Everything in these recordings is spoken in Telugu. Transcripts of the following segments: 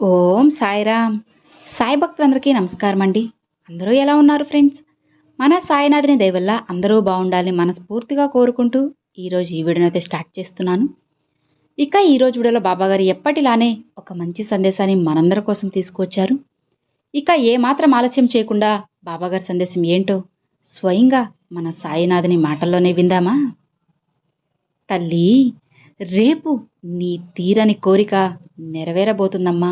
ఓం సాయిరామ్. సాయి భక్తులందరికీ నమస్కారం అండి. అందరూ ఎలా ఉన్నారు ఫ్రెండ్స్? మన సాయినాథుని దయవల్ల అందరూ బాగుండాలని మనస్ఫూర్తిగా కోరుకుంటూ ఈరోజు ఈ వీడియోని అయితే స్టార్ట్ చేస్తున్నాను. ఇక ఈరోజు వీడియోలో బాబాగారు ఎప్పటిలానే ఒక మంచి సందేశాన్ని మనందరి కోసం తీసుకువచ్చారు. ఇక ఏమాత్రం ఆలస్యం చేయకుండా బాబాగారి సందేశం ఏంటో స్వయంగా మన సాయినాథుని మాటల్లోనే విందామా? తల్లి రేపు నీ తీరని కోరిక నెరవేరబోతుందమ్మా.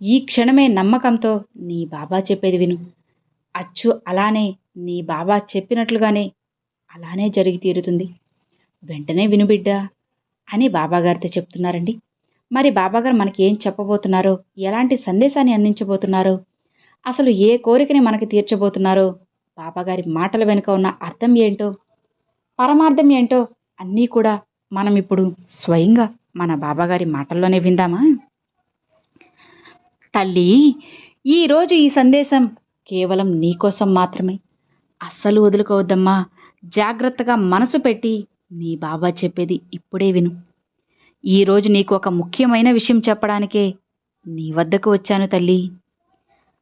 ఈ క్షణమే నమ్మకంతో నీ బాబా చెప్పేది విను. అచ్చు అలానే నీ బాబా చెప్పినట్లుగానే అలానే జరిగి తీరుతుంది. వెంటనే విను బిడ్డ అని బాబాగారితో చెప్తున్నారండి. మరి బాబాగారు మనకి ఏం చెప్పబోతున్నారో ఎలాంటి సందేశాన్ని అందించబోతున్నారో అసలు ఏ కోరికని మనకి తీర్చబోతున్నారో బాబాగారి మాటల వెనుక ఉన్న అర్థం ఏంటో పరమార్థం ఏంటో అన్నీ కూడా మనం ఇప్పుడు స్వయంగా మన బాబాగారి మాటల్లోనే విందామా? తల్లి ఈరోజు ఈ సందేశం కేవలం నీకోసం మాత్రమే. అస్సలు వదులుకోవద్దమ్మా. జాగ్రత్తగా మనసు పెట్టి నీ బాబా చెప్పేది ఇప్పుడే విను. ఈరోజు నీకు ఒక ముఖ్యమైన విషయం చెప్పడానికే నీ వద్దకు వచ్చాను తల్లి.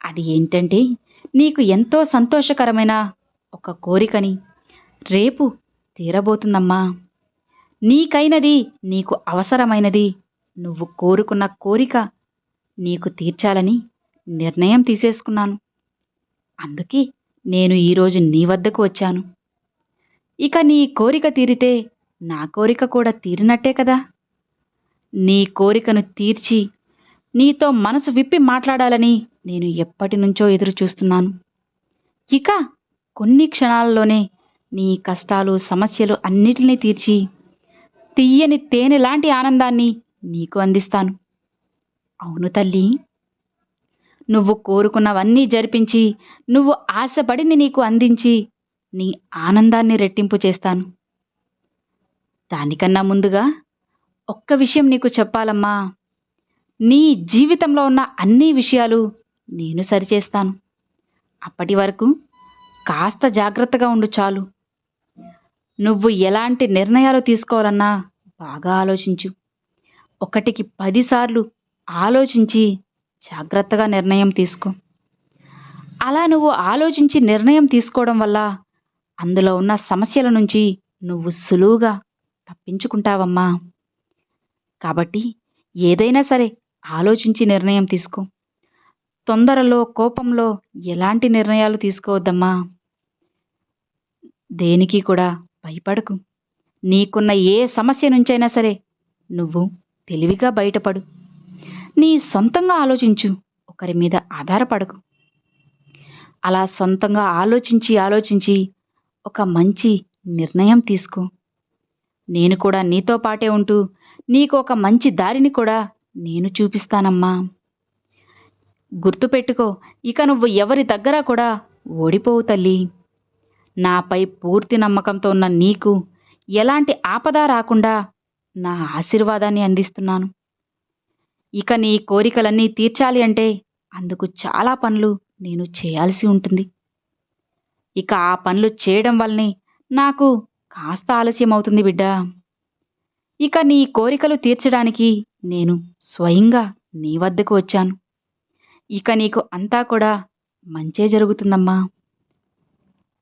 అది ఏంటంటే నీకు ఎంతో సంతోషకరమైన ఒక కోరికని రేపు తీరబోతుందమ్మా. నీకైనది నీకు అవసరమైనది. నువ్వు కోరుకున్న కోరిక నీకు తీర్చాలని నిర్ణయం తీసేసుకున్నాను. అందుకే నేను ఈరోజు నీ వద్దకు వచ్చాను. ఇక నీ కోరిక తీరితే నా కోరిక కూడా తీరినట్టే కదా. నీ కోరికను తీర్చి నీతో మనసు విప్పి మాట్లాడాలని నేను ఎప్పటి నుంచో ఎదురు చూస్తున్నాను ఇక కొన్ని క్షణాల్లోనే నీ కష్టాలు సమస్యలు అన్నిటినీ తీర్చి తీయని తేనె లాంటి ఆనందాన్ని నీకు అందిస్తాను. అవును తల్లి. నువ్వు కోరుకున్నవన్నీ జరిపించి నువ్వు ఆశపడింది నీకు అందించి నీ ఆనందాన్ని రెట్టింపు చేస్తాను. దానికన్నా ముందుగా ఒక్క విషయం నీకు చెప్పాలమ్మా. నీ జీవితంలో ఉన్న అన్ని విషయాలు నేను సరిచేస్తాను. అప్పటి వరకు కాస్త జాగ్రత్తగా ఉండు చాలు. నువ్వు ఎలాంటి నిర్ణయాలు తీసుకోవాలన్నా బాగా ఆలోచించు. ఒకటికి పదిసార్లు ఆలోచించి జాగ్రత్తగా నిర్ణయం తీసుకో. అలా నువ్వు ఆలోచించి నిర్ణయం తీసుకోవడం వల్ల అందులో ఉన్న సమస్యల నుంచి నువ్వు సులువుగా తప్పించుకుంటావమ్మా. కాబట్టి ఏదైనా సరే ఆలోచించి నిర్ణయం తీసుకో. తొందరలో కోపంలో ఎలాంటి నిర్ణయాలు తీసుకోవద్దమ్మా. దేనికి కూడా భయపడకు. నీకున్న ఏ సమస్య నుంచైనా సరే నువ్వు తెలివిగా బయటపడు. నీ సొంతంగా ఆలోచించు. ఒకరి మీద ఆధారపడకు. అలా సొంతంగా ఆలోచించి ఆలోచించి ఒక మంచి నిర్ణయం తీసుకో. నేను కూడా నీతో పాటే ఉంటూ నీకు ఒక మంచి దారిని కూడా నేను చూపిస్తానమ్మా. గుర్తుపెట్టుకో ఇక నువ్వు ఎవరి దగ్గర కూడా ఓడిపోవు తల్లి. నాపై పూర్తి నమ్మకంతో ఉన్న నీకు ఎలాంటి ఆపద రాకుండా నా ఆశీర్వాదాన్ని అందిస్తున్నాను. ఇక నీ కోరికలన్నీ తీర్చాలి అంటే అందుకు చాలా పనులు నేను చేయాల్సి ఉంటుంది. ఇక ఆ పనులు చేయడం వల్లనే నాకు కాస్త ఆలస్యం అవుతుంది బిడ్డా. ఇక నీ కోరికలు తీర్చడానికి నేను స్వయంగా నీ వద్దకు వచ్చాను. ఇక నీకు అంతా కూడా మంచే జరుగుతుందమ్మా.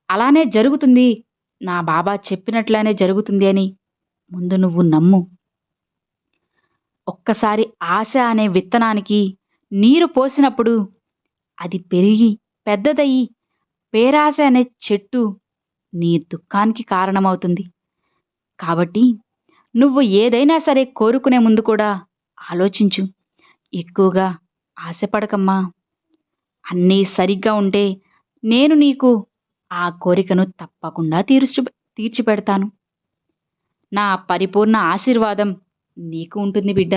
అలానే జరుగుతుంది నా బాబా చెప్పినట్లానే జరుగుతుంది అని ముందు నువ్వు నమ్ము. ఒక్కసారి ఆశ అనే విత్తనానికి నీరు పోసినప్పుడు అది పెరిగి పెద్దదయ్యి పేరాశ అనే చెట్టు నీ దుఃఖానికి కారణమవుతుంది. కాబట్టి నువ్వు ఏదైనా సరే కోరుకునే ముందు కూడా ఆలోచించు. ఎక్కువగా ఆశపడకమ్మా. అన్నీ సరిగ్గా ఉంటే నేను నీకు ఆ కోరికను తప్పకుండా తీర్చి తీర్చిపెడతాను. నా పరిపూర్ణ ఆశీర్వాదం నీకు ఉంటుంది బిడ్డ.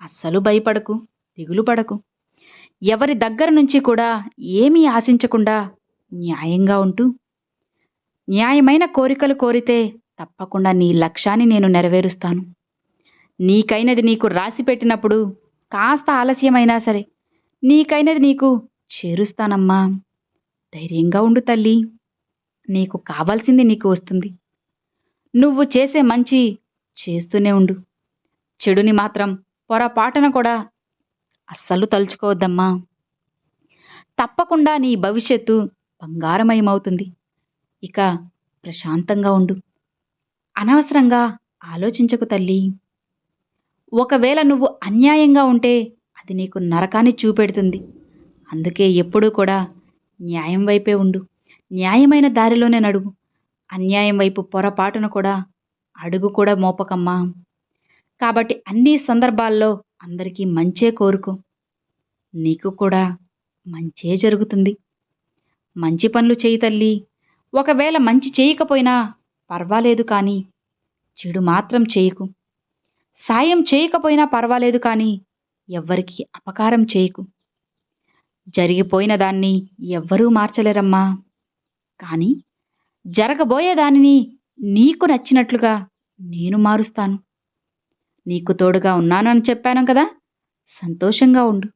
అస్సలు భయపడకు దిగులు పడకు. ఎవరి దగ్గర నుంచి కూడా ఏమీ ఆశించకుండా న్యాయంగా ఉంటూ న్యాయమైన కోరికలు కోరితే తప్పకుండా నీ లక్ష్యాన్ని నేను నెరవేరుస్తాను. నీకైనది నీకు రాసి పెట్టినప్పుడు కాస్త ఆలస్యమైనా సరే నీకైనది నీకు చేరుస్తానమ్మా. ధైర్యంగా ఉండు తల్లి. నీకు కావాల్సింది నీకు వస్తుంది. నువ్వు చేసే మంచి చేస్తూనే ఉండు. చెడుని మాత్రం పొరపాటున కూడా అస్సలు తలుచుకోవద్దమ్మా. తప్పకుండా నీ భవిష్యత్తు బంగారమయమవుతుంది. ఇక ప్రశాంతంగా ఉండు. అనవసరంగా ఆలోచించకు తల్లి. ఒకవేళ నువ్వు అన్యాయంగా ఉంటే అది నీకు నరకాన్ని చూపెడుతుంది. అందుకే ఎప్పుడూ కూడా న్యాయం వైపే ఉండు. న్యాయమైన దారిలోనే నడువు. అన్యాయం వైపు పొరపాటున కూడా అడుగు కూడా మోపకమ్మా. కాబట్టి అన్ని సందర్భాల్లో అందరికీ మంచే కోరుకో. నీకు కూడా మంచే జరుగుతుంది. మంచి పనులు చేయి తల్లి. ఒకవేళ మంచి చేయకపోయినా పర్వాలేదు కానీ చెడు మాత్రం చేయకు. సాయం చేయకపోయినా పర్వాలేదు కానీ ఎవ్వరికీ అపకారం చేయకు. జరిగిపోయిన దాన్ని ఎవ్వరూ మార్చలేరమ్మా. కానీ జరగబోయే దానిని నీకు నచ్చినట్లుగా నేను మారుస్తాను. నీకు తోడుగా ఉన్నాను అని చెప్పాను కదా సంతోషంగా ఉండు.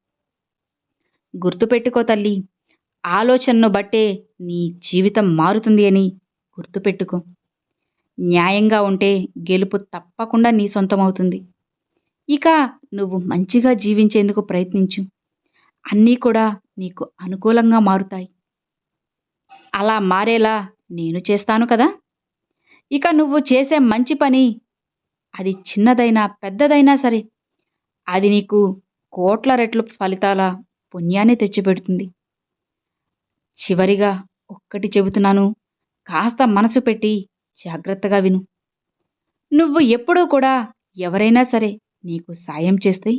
గుర్తుపెట్టుకో తల్లి ఆలోచనను బట్టే నీ జీవితం మారుతుంది అని గుర్తుపెట్టుకో. న్యాయంగా ఉంటే గెలుపు తప్పకుండా నీ సొంతమవుతుంది. ఇక నువ్వు మంచిగా జీవించేందుకు ప్రయత్నించు. అన్నీ కూడా నీకు అనుకూలంగా మారుతాయి. అలా మారేలా నేను చేస్తాను కదా? ఇక నువ్వు చేసే మంచి పని అది చిన్నదైనా పెద్దదైనా సరే అది నీకు కోట్ల రెట్లు ఫలితాల పుణ్యాన్ని తెచ్చిపెడుతుంది. చివరిగా ఒక్కటి చెబుతున్నాను కాస్త మనసు పెట్టి జాగ్రత్తగా విను. నువ్వు ఎప్పుడూ కూడా ఎవరైనా సరే నీకు సాయం చేస్తే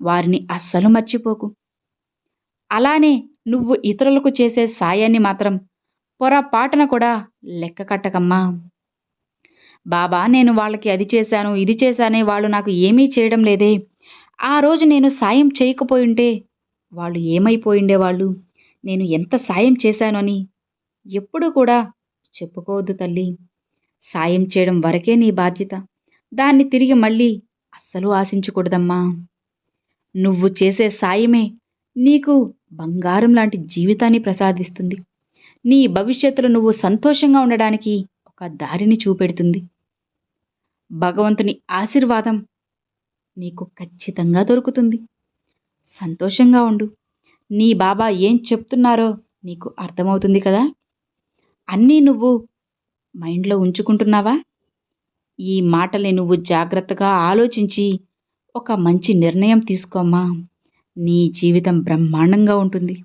వారిని అస్సలు మర్చిపోకు. అలానే నువ్వు ఇతరులకు చేసే సాయాన్ని మాత్రం పొరపాటున కూడా లెక్క కట్టకమ్మా. బాబా నేను వాళ్ళకి అది చేశాను ఇది చేశానే వాళ్ళు నాకు ఏమీ చేయడం లేదే. ఆ రోజు నేను సాయం చేయకపోయింటే వాళ్ళు ఏమైపోయిండేవాళ్ళు నేను ఎంత సాయం చేశానని ఎప్పుడూ కూడా చెప్పుకోవద్దు తల్లి. సాయం చేయడం వరకే నీ బాధ్యత. దాన్ని తిరిగి మళ్ళీ అస్సలు ఆశించకూడదమ్మా. నువ్వు చేసే సాయమే నీకు బంగారం లాంటి జీవితాన్ని ప్రసాదిస్తుంది. నీ భవిష్యత్తులో నువ్వు సంతోషంగా ఉండడానికి ఒక దారిని చూపెడుతుంది. భగవంతుని ఆశీర్వాదం నీకు ఖచ్చితంగా దొరుకుతుంది. సంతోషంగా ఉండు. నీ బాబా ఏం చెప్తున్నారో నీకు అర్థమవుతుంది కదా? అన్నీ నువ్వు మైండ్లో ఉంచుకుంటున్నావా? ఈ మాటల్ని నువ్వు జాగ్రత్తగా ఆలోచించి ఒక మంచి నిర్ణయం తీసుకోమ్మా. నీ జీవితం బ్రహ్మాండంగా ఉంటుంది.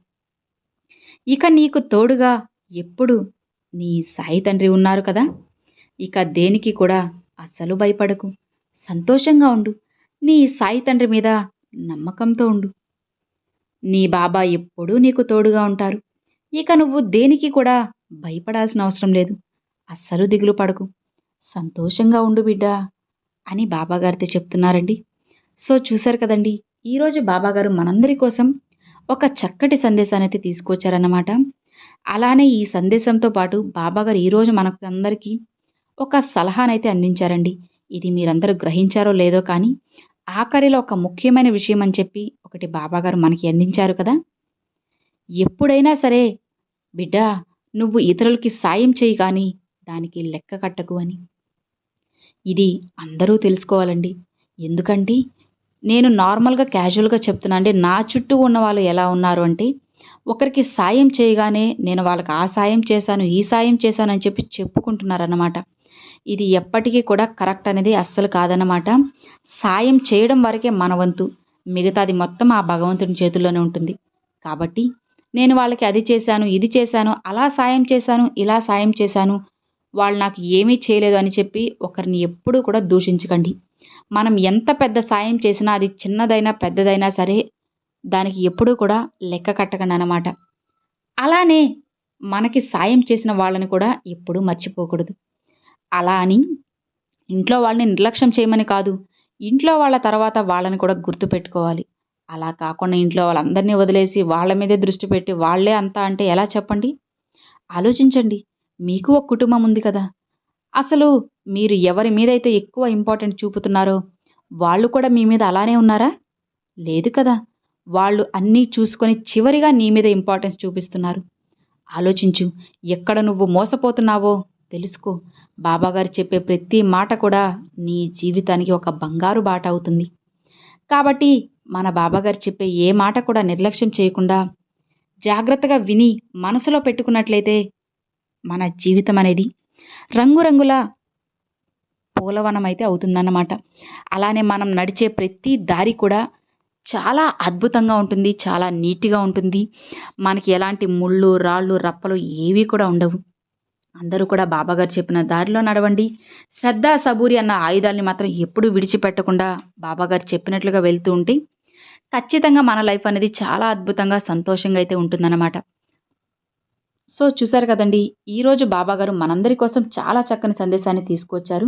ఇక నీకు తోడుగా ఎప్పుడు నీ సాయి తండ్రి ఉన్నారు కదా? ఇక దేనికి కూడా అస్సలు భయపడకు. సంతోషంగా ఉండు. నీ సాయి తండ్రి మీద నమ్మకంతో ఉండు. నీ బాబా ఎప్పుడూ నీకు తోడుగా ఉంటారు. ఇక నువ్వు దేనికి కూడా భయపడాల్సిన అవసరం లేదు. అస్సలు దిగులు పడకు. సంతోషంగా ఉండు బిడ్డా అని బాబాగారితో చెప్తున్నారండి. సో చూశారు కదండి ఈరోజు బాబాగారు మనందరి కోసం ఒక చక్కటి సందేశాన్ని అయితే తీసుకొచ్చారన్నమాట. అలానే ఈ సందేశంతో పాటు బాబాగారు ఈరోజు మనకు అందరికీ ఒక సలహానైతే అందించారండి. ఇది మీరందరూ గ్రహించారో లేదో కానీ ఆఖరిలో ఒక ముఖ్యమైన విషయం అని చెప్పి ఒకటి బాబాగారు మనకి అందించారు కదా. ఎప్పుడైనా సరే బిడ్డ నువ్వు ఇతరులకి సాయం చేయి కానీ దానికి లెక్క కట్టకు అని. ఇది అందరూ తెలుసుకోవాలండి. ఎందుకంటే నేను నార్మల్గా క్యాజువల్గా చెప్తున్నా అండి నా చుట్టూ ఉన్న వాళ్ళు ఎలా ఉన్నారు అంటే ఒకరికి సాయం చేయగానే నేను వాళ్ళకి ఆ సాయం చేశాను ఈ సాయం చేశాను అని చెప్పి చెప్పుకుంటున్నారన్నమాట. ఇది ఎప్పటికీ కూడా కరెక్ట్ అనేది అస్సలు కాదన్నమాట. సాయం చేయడం వరకే మన వంతు. మిగతాది మొత్తం ఆ భగవంతుని చేతుల్లోనే ఉంటుంది. కాబట్టి నేను వాళ్ళకి అది చేశాను ఇది చేశాను అలా సాయం చేశాను ఇలా సాయం చేశాను వాళ్ళు నాకు ఏమీ చేయలేదు అని చెప్పి ఒకరిని ఎప్పుడూ కూడా దూషించకండి. మనం ఎంత పెద్ద సాయం చేసినా అది చిన్నదైనా పెద్దదైనా సరే దానికి ఎప్పుడూ కూడా లెక్క కట్టకండి అనమాట అలానే మనకి సాయం చేసిన వాళ్ళని కూడా ఎప్పుడూ మర్చిపోకూడదు. అలా అని ఇంట్లో వాళ్ళని నిర్లక్ష్యం చేయమని కాదు ఇంట్లో వాళ్ళ తర్వాత వాళ్ళని కూడా గుర్తుపెట్టుకోవాలి అలా కాకుండా ఇంట్లో వాళ్ళందరినీ వదిలేసి వాళ్ళ మీదే దృష్టి పెట్టి వాళ్ళే అంతా అంటే ఎలా చెప్పండి? ఆలోచించండి. మీకు ఒక కుటుంబం ఉంది కదా. అసలు మీరు ఎవరి మీదైతే ఎక్కువ ఇంపార్టెంట్ చూపుతున్నారో వాళ్ళు కూడా మీ మీద అలానే ఉన్నారా? లేదు కదా. వాళ్ళు అన్నీ చూసుకొని చివరిగా నీ మీద ఇంపార్టెన్స్ చూపిస్తున్నారు. ఆలోచించు ఎక్కడ నువ్వు మోసపోతున్నావో తెలుసుకో. బాబాగారు చెప్పే ప్రతి మాట కూడా నీ జీవితానికి ఒక బంగారు బాట అవుతుంది. కాబట్టి మన బాబాగారు చెప్పే ఏ మాట కూడా నిర్లక్ష్యం చేయకుండా జాగ్రత్తగా విని మనసులో పెట్టుకున్నట్లయితే మన జీవితం అనేది రంగురంగుల పూలవనం అయితే అవుతుందన్నమాట. అలానే మనం నడిచే ప్రతి దారి కూడా చాలా అద్భుతంగా ఉంటుంది చాలా నీట్గా ఉంటుంది. మనకి ఎలాంటి ముళ్ళు రాళ్ళు రప్పలు ఏవి కూడా ఉండవు. అందరూ కూడా బాబాగారు చెప్పిన దారిలో నడవండి. శ్రద్ధ సబూరి అన్న ఆయుధాలని మాత్రం ఎప్పుడూ విడిచిపెట్టకుండా బాబాగారు చెప్పినట్లుగా వెళ్తూ ఉంటే ఖచ్చితంగా మన లైఫ్ అనేది చాలా అద్భుతంగా సంతోషంగా అయితే ఉంటుందన్నమాట. సో చూసారు కదండి ఈరోజు బాబాగారు మనందరి కోసం చాలా చక్కని సందేశాన్ని తీసుకొచ్చారు.